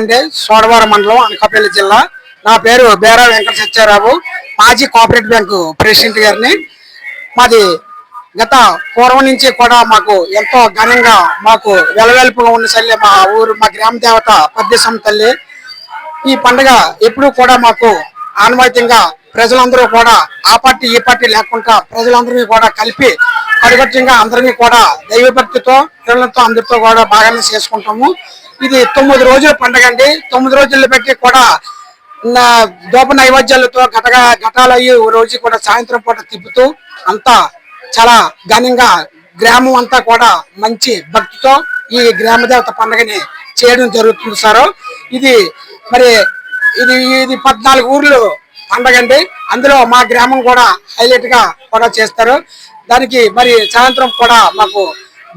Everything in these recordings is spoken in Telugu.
అంటే సోడవరం మండలం అనకాపల్లి జిల్లా. నా పేరు బేరా వెంకట సత్యారావు మాజీ కోఆపరేటివ్ బ్యాంకు ప్రెసిడెంట్ గారిని. మాది గత పూర్వం నుంచి కూడా మాకు ఎంతో ఘనంగా మాకు వెలవెలుపుగా ఉన్న తల్లి మా ఊరు మా గ్రామ దేవత పద్దేశం తల్లి. ఈ పండుగ ఎప్పుడూ కూడా మాకు ఆనవాయితీగా ప్రజలందరూ కూడా ఆ పార్టీ ఈ పార్టీ లేకుండా ప్రజలందరినీ కూడా కలిపి కడుగట్యంగా అందరినీ కూడా దైవభక్తితో పిల్లలతో అందరితో కూడా బాగానే చేసుకుంటాము. ఇది తొమ్మిది రోజుల పండుగ అండి. తొమ్మిది రోజులు పెట్టి కూడా నా దోప నైవేద్యాలతో గటగా ఘటాలు అయ్యి ఓ రోజు కూడా సాయంత్రం పూట తిప్పుతూ అంతా చాలా ఘనంగా గ్రామం అంతా కూడా మంచి భక్తితో ఈ గ్రామదేవత పండుగని చేయడం జరుగుతుంది సార్. ఇది మరి ఇది ఇది పద్నాలుగు ఊర్లు పండగ అండి. అందులో మా గ్రామం కూడా హైలైట్గా కూడా చేస్తారు. దానికి మరి సాయంత్రం కూడా మాకు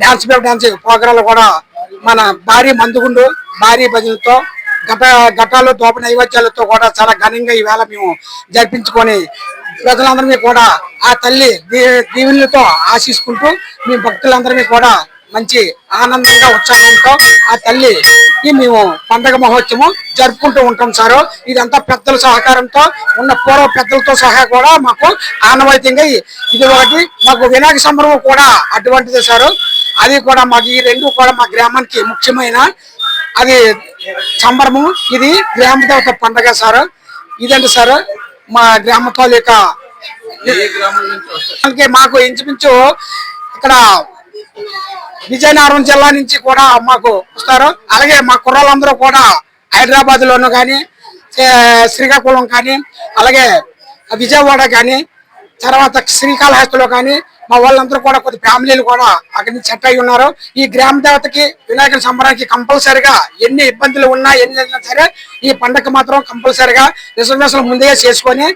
డాన్స్ బేబ్ డాన్స్ ప్రోగ్రాంలు కూడా మన భారీ మందుగుండు భారీ భజనతో ఘట ఘటాలు దోప నైవేద్యాలతో కూడా చాలా ఘనంగా ఈవేళ మేము జరిపించుకొని ప్రజలందరినీ కూడా ఆ తల్లి దీవెనలతో ఆశిస్తుంటూ మీ భక్తులందరినీ కూడా మంచి ఆనందంగా ఉత్సాహంతో ఆ తల్లి ఈ మేము పండగ మహోత్సవం జరుపుకుంటూ ఉంటాం సారు. ఇదంతా పెద్దల సహకారంతో ఉన్న పూర్వ పెద్దలతో సహా కూడా మాకు ఆనవాయితీగా ఇది ఒకటి. మాకు వినాయక సంబరం కూడా అటువంటిదే సారు. అది కూడా మాకు ఈ రెండు కూడా మా గ్రామానికి ముఖ్యమైన అది సంబరము. ఇది గ్రామ దేవత పండగ సార్. ఇదండి సార్. మా గ్రామ తాలూకా మాకు ఇంచుమించు ఇక్కడ విజయనగరం జిల్లా నుంచి కూడా మాకు వస్తారు. అలాగే మా కుర్రాళ్ళందరూ కూడా హైదరాబాద్ లోను కానీ శ్రీకాకుళం కానీ అలాగే విజయవాడ కానీ తర్వాత శ్రీకాళహస్తిలో కానీ మా వాళ్ళందరూ కూడా కొద్ది ఫ్యామిలీలు కూడా అక్కడి నుంచి సెట్ అయి ఉన్నారు. ఈ గ్రామ దేవతకి వినాయకుల సంబరానికి కంపల్సరిగా ఎన్ని ఇబ్బందులు ఉన్నా ఎన్ని అయినా సరే ఈ పండగ మాత్రం కంపల్సరిగా రిజర్వేషన్లు ముందే చేసుకొని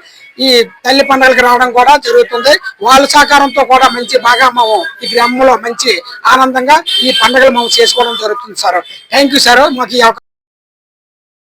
ఈ తల్లి పండుగలకు రావడం కూడా జరుగుతుంది. వాళ్ళ సహకారంతో కూడా మంచి బాగా మేము ఈ గ్రామంలో మంచి ఆనందంగా ఈ పండుగలు మేము చేసుకోవడం జరుగుతుంది సార్. Thank you sir. మాకు ఈ